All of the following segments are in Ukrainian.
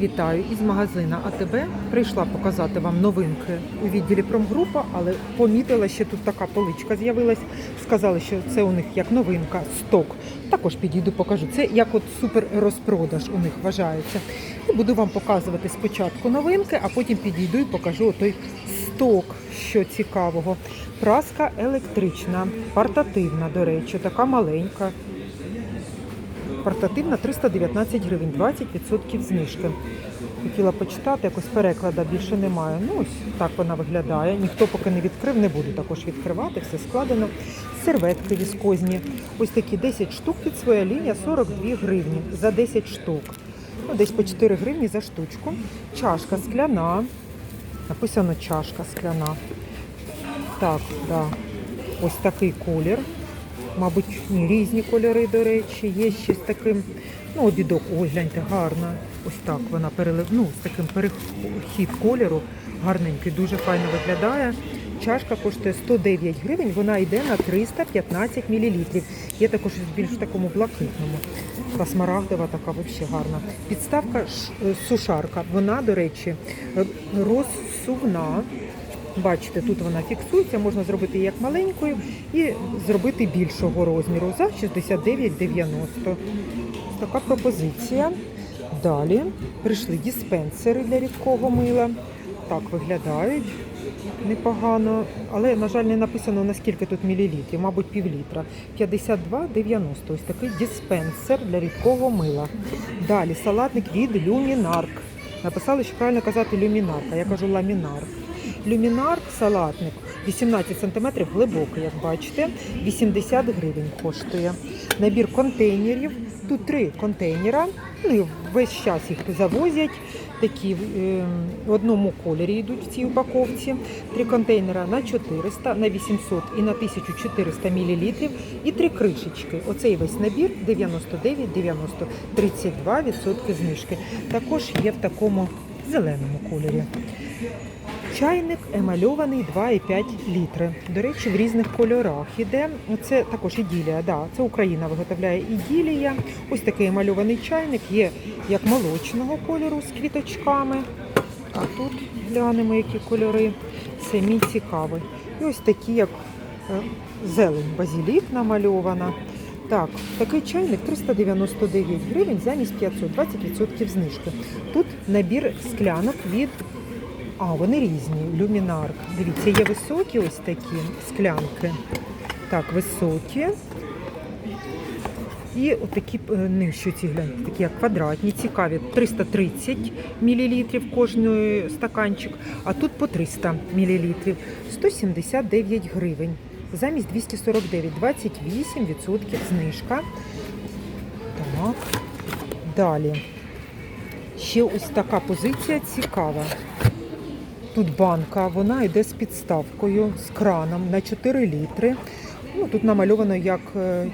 Вітаю із магазина АТБ. Прийшла показати вам новинки у відділі промгрупа, але помітила, що тут така поличка з'явилась. Сказали, що це у них як новинка, сток. Також підійду, покажу. Це як от супер розпродаж у них вважається. І буду вам показувати спочатку новинки, а потім підійду і покажу той сток, що цікавого. Праска електрична, портативна, до речі, така маленька. Портативна 319 гривень, 20% знижки. Хотіла почитати, якось переклада більше немає. Ну ось так вона виглядає. Ніхто поки не відкрив, не буду також відкривати, все складено. Серветки віскозні. Ось такі 10 штук від своя лінія 42 гривні за 10 штук. Ну, десь по 4 гривні за штучку. Чашка скляна. Написано чашка скляна. Так, да. Ось такий колір. Мабуть, різні кольори, до речі, є ще з таким, ну, обідок, ой, гляньте, гарна. Ось так вона перелив, ну, з таким перехід кольору, гарненький, дуже файно виглядає. Чашка коштує 109 гривень, вона йде на 315 мл. Є також в більш такому блакитному. Така смарагдова, така взагалі гарна. Підставка е, сушарка. Вона, до речі, е, розсувна. Бачите, тут вона фіксується, можна зробити її як маленькою і зробити більшого розміру за 69,90. Така пропозиція. Далі прийшли диспенсери для рідкого мила. Так виглядають непогано, але, на жаль, не написано наскільки тут мілілітрів, мабуть, півлітра. 52,90. Ось такий диспенсер для рідкого мила. Далі салатник від Люмінарк. Написали, що правильно казати люмінарка. Я кажу ламінарк. Люмінарк салатник 18 см глибокий, як бачите, 80 гривень коштує. Набір контейнерів. Тут три контейнера. Ну, весь час їх завозять. Такі е, в одному кольорі йдуть в цій упаковці. Три контейнера на 400, на 800 і на 1400 мл. І три кришечки. Оцей весь набір 99,90, 32% знижки. Також є в такому зеленому кольорі. Чайник емальований 2,5 літри. До речі, в різних кольорах іде. Це також іділія. Да, це Україна виготовляє іділія. Ось такий емальований чайник є як молочного кольору з квіточками. А тут глянемо, які кольори. Це мій цікавий. І ось такі, як е, зелень базілік намальована. Так, такий чайник 399 гривень замість 500, 20% знижки. Тут набір склянок від а, вони різні. Люмінарк. Дивіться, є високі ось такі склянки. Так, високі. І отакі е, нижчі ці гляньте, такі як квадратні, цікаві. 330 мл кожний стаканчик, а тут по 300 мл. 179 гривень. Замість 249, 28% знижка. Так. Далі. Ще ось така позиція цікава. Тут банка, вона йде з підставкою, з краном на 4 літри. Ну, тут намальовано як е,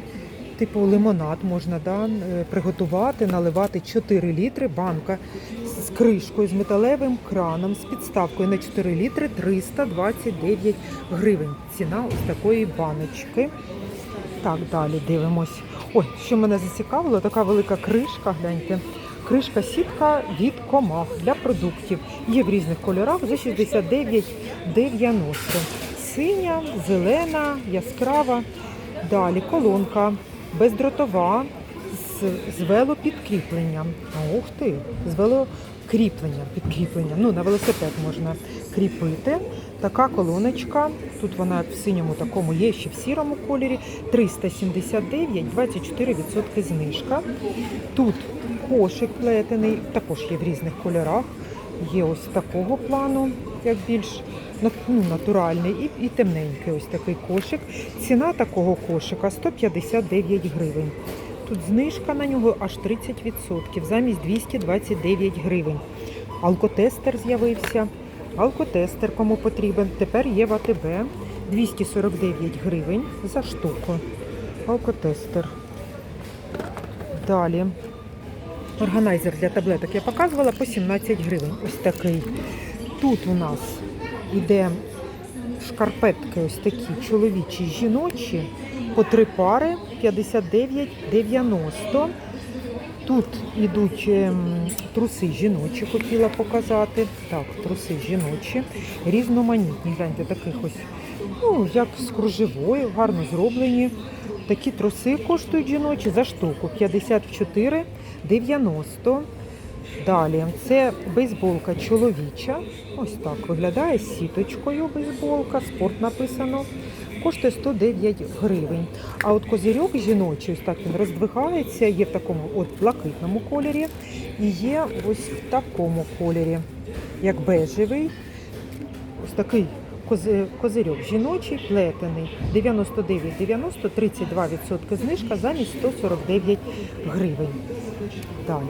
типу лимонад можна да, е, приготувати, наливати 4 літри. Банка з кришкою, з металевим краном, з підставкою на 4 літри 329 гривень. Ціна ось такої баночки. Так, далі дивимось. Ой, що мене зацікавило, така велика кришка, гляньте. Кришка сітка від комах для продуктів. Є в різних кольорах за 69,90. Синя, зелена, яскрава. Далі колонка бездротова з, з велопідкріпленням. Ух ти! З велокріпленням, підкріпленням. Ну, на велосипед можна кріпити. Така колоночка. Тут вона в синьому такому є, ще в сірому кольорі. 379, 24% знижка. Тут кошик плетений, також є в різних кольорах. Є ось такого плану, як більш ну, натуральний, і, і темненький ось такий кошик. Ціна такого кошика 159 гривень. Тут знижка на нього аж 30%, замість 229 гривень. Алкотестер з'явився. Алкотестер кому потрібен. Тепер є в АТБ 249 гривень за штуку. Алкотестер. Далі. Органайзер для таблеток я показувала по 17 гривень. Ось такий. Тут у нас іде шкарпетки ось такі чоловічі, жіночі по три пари 59,90. Тут ідуть ем, труси жіночі, хотіла показати. Так, труси жіночі, різноманітні. Гляньте, таких ось, ну, як з кружевою, гарно зроблені. Такі труси коштують жіночі за штуку 54,90. Далі це бейсболка чоловіча. Ось так виглядає з сіточкою бейсболка, спорт написано. Коштує 109 гривень. А от козирьок жіночий, так він роздвигається, є в такому от блакитному кольорі і є ось в такому кольорі, як бежевий. Ось такий кози- козирьок жіночий, плетений. 99,90, 32% знижка замість 149 гривень. Далі.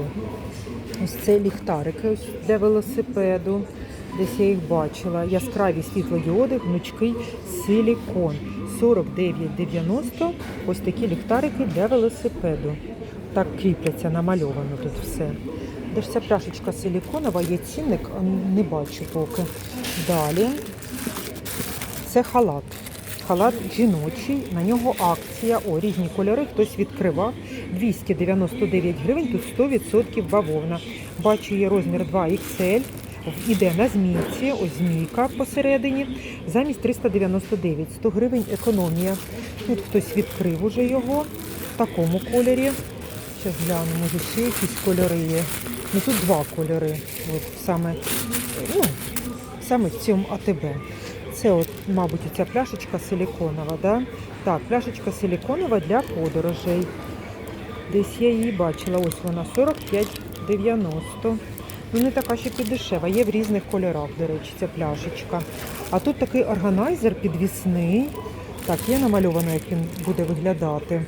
Ось це ліхтарики для велосипеду. Десь я їх бачила. Яскраві світлодіоди, гнучкий силікон. 49,90. Ось такі ліхтарики для велосипеду. Так кріпляться, намальовано тут все. Де ж ця пляшечка силіконова, є цінник, а не бачу поки. Далі. Це халат. Халат жіночий, на нього акція. О, різні кольори, хтось відкривав. 299 гривень, тут 100% бавовна. Бачу, є розмір 2XL. Іде на змійці, ось змійка посередині, замість 399, 100 гривень економія. Тут хтось відкрив уже його в такому кольорі. Зараз гляну, може ще якісь кольори є. Ну тут два кольори. От саме, ну, саме в цьому АТБ. Це, от, мабуть, ця пляшечка силіконова, да? Так, пляшечка силіконова для подорожей. Десь я її бачила, ось вона 45,90. Ну, не така ще піддешева, є в різних кольорах, до речі, ця пляшечка. А тут такий органайзер підвісний. Так, є намальовано, як він буде виглядати.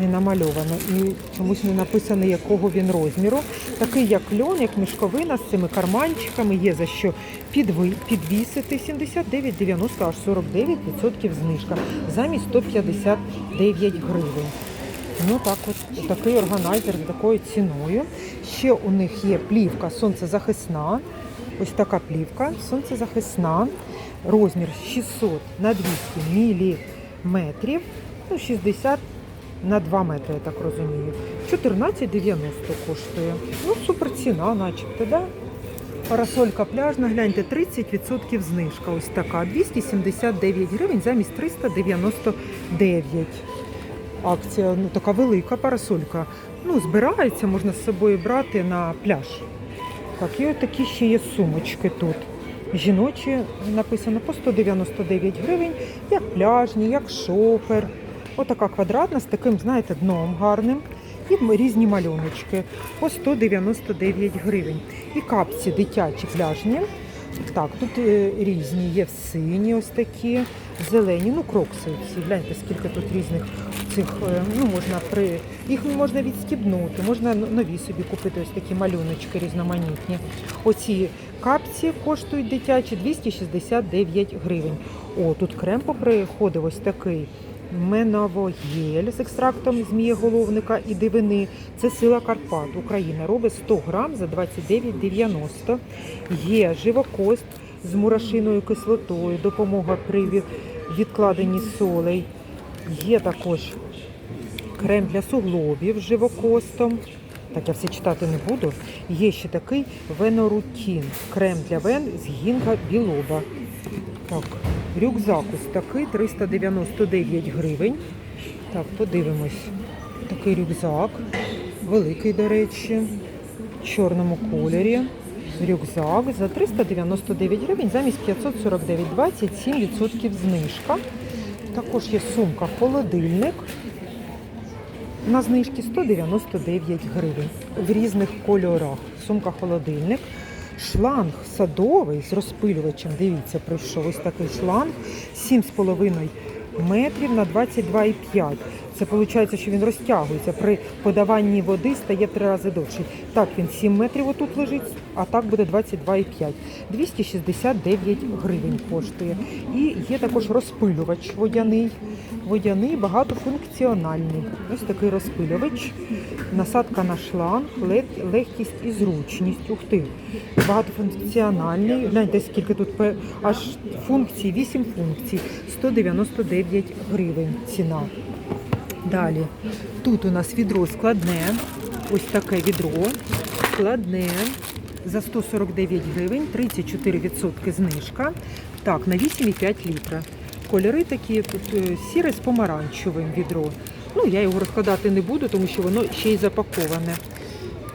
Не намальовано. І чомусь не написано, якого він розміру. Такий, як льон, як мішковина з цими карманчиками, є за що підви, підвісити. 79,90, аж 49% знижка. Замість 159 гривень. Ну так от такий органайзер з такою ціною. Ще у них є плівка сонцезахисна. Ось така плівка сонцезахисна. Розмір 600 на 200 міліметрів. Ну, 60 на 2 метри, я так розумію. 14,90 коштує. Ну, супер ціна, начебто, да? Парасолька пляжна, гляньте, 30% знижка. Ось така. 279 гривень замість 399 акція, ну така велика парасолька. Ну, збирається, можна з собою брати на пляж. Так, і от такі ще є сумочки тут. Жіночі написано по 199 гривень, як пляжні, як шопер. Отака квадратна з таким, знаєте, дном гарним. І різні малюночки по 199 гривень. І капці дитячі пляжні. Так, тут е, різні є сині, ось такі, зелені, ну крокси ці. Гляньте, скільки тут різних цих, е, ну можна при їх можна відстібнути, можна нові собі купити ось такі малюночки різноманітні. Оці капці коштують дитячі 269 гривень. О, тут крем поприходив ось такий. Меновогель з екстрактом змієголовника і дивини. Це сила Карпат. Україна робить 100 грам за 29,90. Є живокост з мурашиною кислотою, допомога при від- відкладенні солей. Є також крем для суглобів з живокостом. Так, я все читати не буду. Є ще такий венорутін. Крем для вен з гінга білоба. Так, рюкзак ось такий 399 гривень. Так, подивимось. Такий рюкзак. Великий, до речі, в чорному кольорі. Рюкзак за 399 гривень замість 549, 27% знижка. Також є сумка холодильник на знижці 199 гривень в різних кольорах. Сумка холодильник. Шланг садовий з розпилювачем. Дивіться, прийшов ось такий шланг 7,5 метрів на 22,5. Це виходить, що він розтягується. При подаванні води стає в три рази довший. Так, він 7 метрів отут лежить, а так буде 22,5. 269 гривень коштує. І є також розпилювач водяний. Водяний багатофункціональний. Ось такий розпилювач. Насадка на шланг, легкість і зручність. Ух ти. Багатофункціональний. Гляньте, скільки тут аж функцій, 8 функцій. 199 гривень ціна. Далі. Тут у нас відро складне. ось таке відро складне за 149 гривень, 34% знижка. Так, на 8,5 літра. Кольори такі тут е, сіре з помаранчевим відро. Ну, я його розкладати не буду, тому що воно ще й запаковане.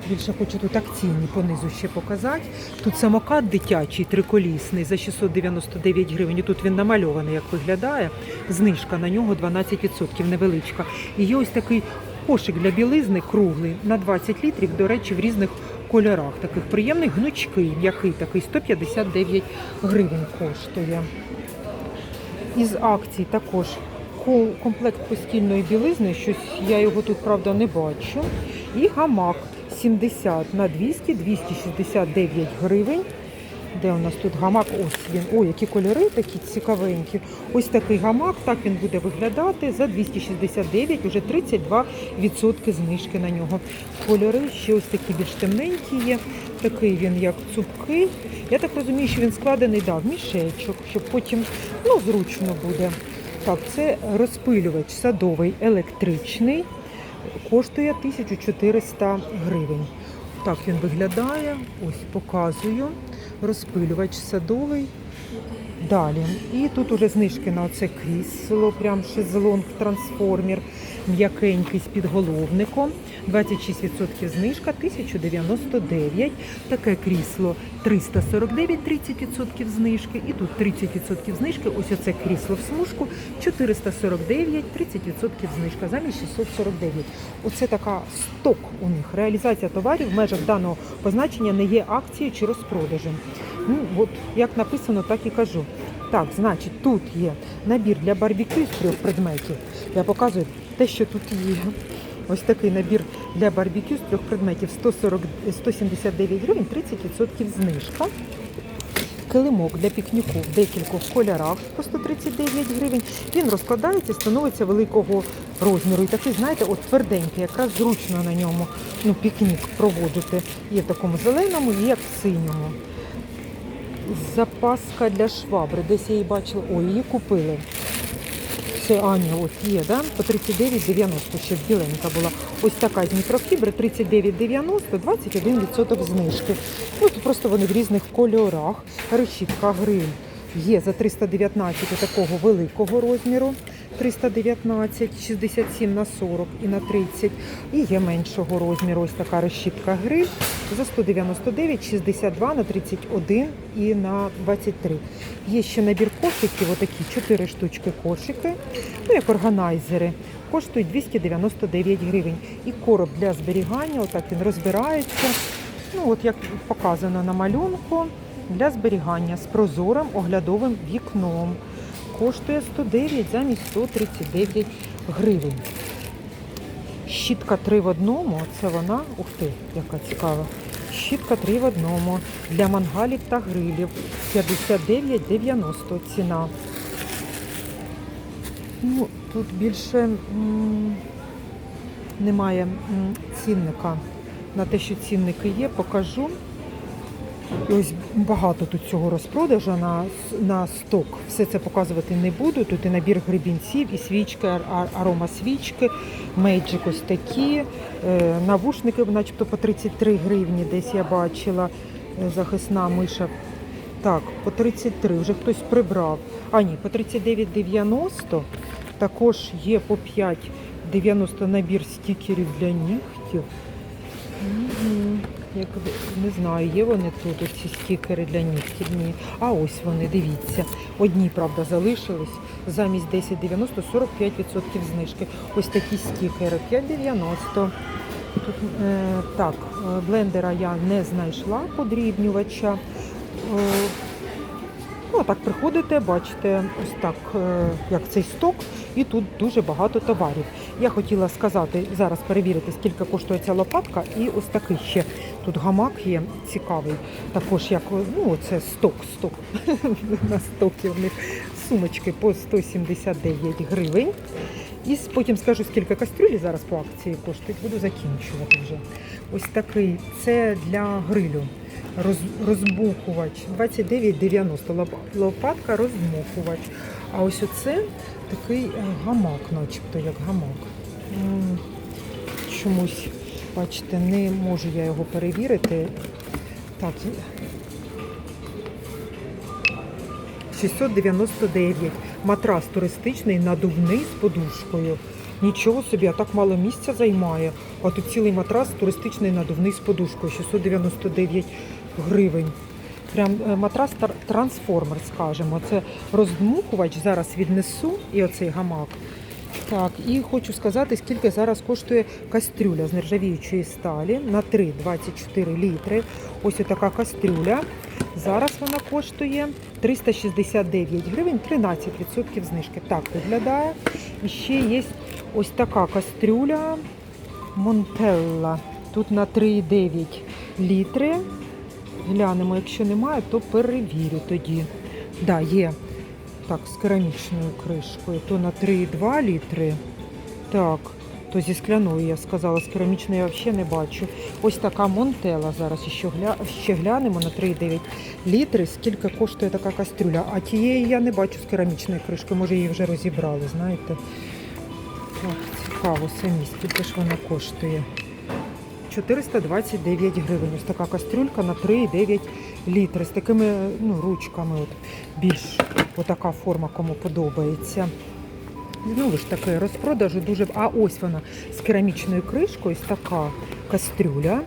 Більше хочу тут акційні понизу ще показати. Тут самокат дитячий, триколісний за 699 гривень. І Тут він намальований, як виглядає. Знижка на нього 12%, невеличка. І є ось такий кошик для білизни круглий на 20 літрів, до речі, в різних кольорах. Таких приємних, гнучкий, м'який такий, 159 гривень коштує. Із акцій також комплект постільної білизни, щось я його тут, правда, не бачу. І гамак 70 на 200, 269 гривень. Де у нас тут гамак? Ось він. О, які кольори такі цікавенькі. Ось такий гамак, так він буде виглядати за 269, уже 32% знижки на нього. Кольори ще ось такі більш темненькі є. Такий він як цупкий. Я так розумію, що він складений да, в мішечок, щоб потім ну, зручно буде. Так, це розпилювач садовий електричний. Коштує 1400 гривень. Так він виглядає. Ось показую. Розпилювач садовий. Далі. І тут уже знижки на оце крісло, прям шезлонг трансформер, м'якенький з підголовником. 26% знижка, 1099. Таке крісло 349, 30% знижки. І тут 30% знижки. Ось оце крісло в смужку 449, 30% знижка, замість 649. Оце така сток у них. Реалізація товарів в межах даного позначення не є акцією чи розпродажем. Ну, от як написано, так і кажу. Так, значить, тут є набір для барбекю з трьох предметів. Я показую те, що тут є. Ось такий набір для барбекю з трьох предметів 140, 179 гривень, 30% знижка. Килимок для пікніку в декількох кольорах по 139 гривень. Він розкладається, становиться великого розміру. І такий, знаєте, от тверденький, якраз зручно на ньому ну, пікнік проводити. Є в такому зеленому, є в синьому. Запаска для швабри. Десь я її бачила. Ой, її купили. Це Аня, от є, да? по 39,90 ще біленька була. Ось така з мікрофібри, 39,90, 21% знижки. Ну, тут просто вони в різних кольорах. Решітка гриль є за 319 такого великого розміру. 319, 67 на 40 і на 30. І є меншого розміру. Ось така решітка гриль за 199, 62 на 31 і на 23. Є ще набір кошиків, отакі 4 штучки кошики, ну як органайзери. Коштують 299 гривень. І короб для зберігання, отак він розбирається. Ну, от як показано на малюнку, для зберігання з прозорим оглядовим вікном. Коштує 109 замість 139 гривень. Щітка 3 в одному, це вона, ух ти, яка цікава. Щітка 3 в одному для мангалів та грилів. 59,90 ціна. Ну, тут більше немає цінника. На те, що цінники є, покажу. І ось багато тут цього розпродажу на, на сток. Все це показувати не буду. Тут і набір гребінців, і свічки, арома свічки, мейджик ось такі, е, навушники, начебто по 33 гривні, десь я бачила, е, захисна миша. Так, по 33, вже хтось прибрав. А ні, по 39,90 також є по 5,90 набір стікерів для нігтів. Мгм. Як не знаю, є вони тут ці стікери для нігтів. Ні. А ось вони, дивіться. Одні, правда, залишились. Замість 10,90 45% знижки. Ось такі стікери 5,90. Тут, е, так, е, блендера я не знайшла подрібнювача. Ну, а так приходите, бачите, ось так, е, як цей сток, і тут дуже багато товарів. Я хотіла сказати, зараз перевірити, скільки коштує ця лопатка, і ось такий ще тут гамак є цікавий. Також як ну, це сток, сток на стокі в них сумочки по 179 гривень. І потім скажу, скільки кастрюлі зараз по акції коштують, буду закінчувати вже. Ось такий, це для грилю. Роз, розбухувач 29,90 лопатка розмухувач. А ось оце такий е, гамак, начебто як гамак. Чомусь Бачите, не можу я його перевірити. Так, 699. Матрас туристичний, надувний з подушкою. Нічого собі, а так мало місця займає. А тут цілий матрас туристичний надувний з подушкою. 699 гривень. Прям е, матрас трансформер, скажемо. Це роздмухувач. Зараз віднесу і оцей гамак. Так, і хочу сказати, скільки зараз коштує кастрюля з нержавіючої сталі на 3,24 літри. Ось така кастрюля. Зараз вона коштує 369 гривень, 13% знижки. Так виглядає. І ще є ось така кастрюля Монтелла. Тут на 3,9 літри. Глянемо, якщо немає, то перевірю тоді. Да, є. Так, з керамічною кришкою. То на 3,2 літри. Так, то зі скляною, я сказала, з керамічної я взагалі не бачу. Ось така Монтела зараз ще, гля... ще глянемо на 3,9 літри. Скільки коштує така кастрюля. А тієї я не бачу з керамічної кришки. Може її вже розібрали, знаєте. Так, цікаво самі, скільки ж вона коштує. 429 гривень. Ось така кастрюлька на 3,9 літри з такими ну, ручками. От, більш отака форма, кому подобається. Знову ж таки, розпродажу дуже. А ось вона з керамічною кришкою, ось така кастрюля.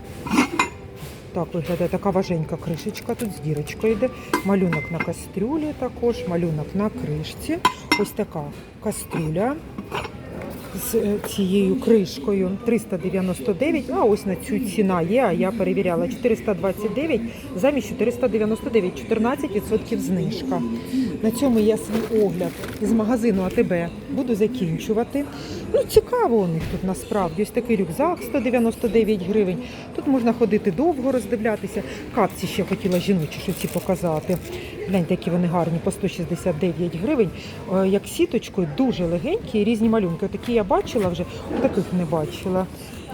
Так виглядає така важенька кришечка, тут з дірочкою йде. Малюнок на кастрюлі також, малюнок на кришці. Ось така кастрюля з е, цією кришкою. 399, а ось на цю ціна є, а я перевіряла. 429 замість 499, 14% знижка. На цьому я свій огляд з магазину АТБ буду закінчувати. Ну, цікаво у них тут насправді. Ось такий рюкзак 199 гривень. Тут можна ходити довго роздивлятися. Капці ще хотіла жіночі що показати. Гляньте, які вони гарні, по 169 гривень. Е, Як сіточкою, дуже легенькі, різні малюнки. Такі я бачила вже, таких не бачила.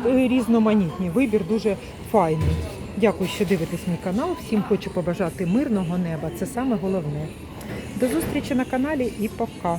Е, Різноманітні. Вибір дуже файний. Дякую, що дивитесь мій канал. Всім хочу побажати мирного неба. Це саме головне. До зустрічі на каналі і пока.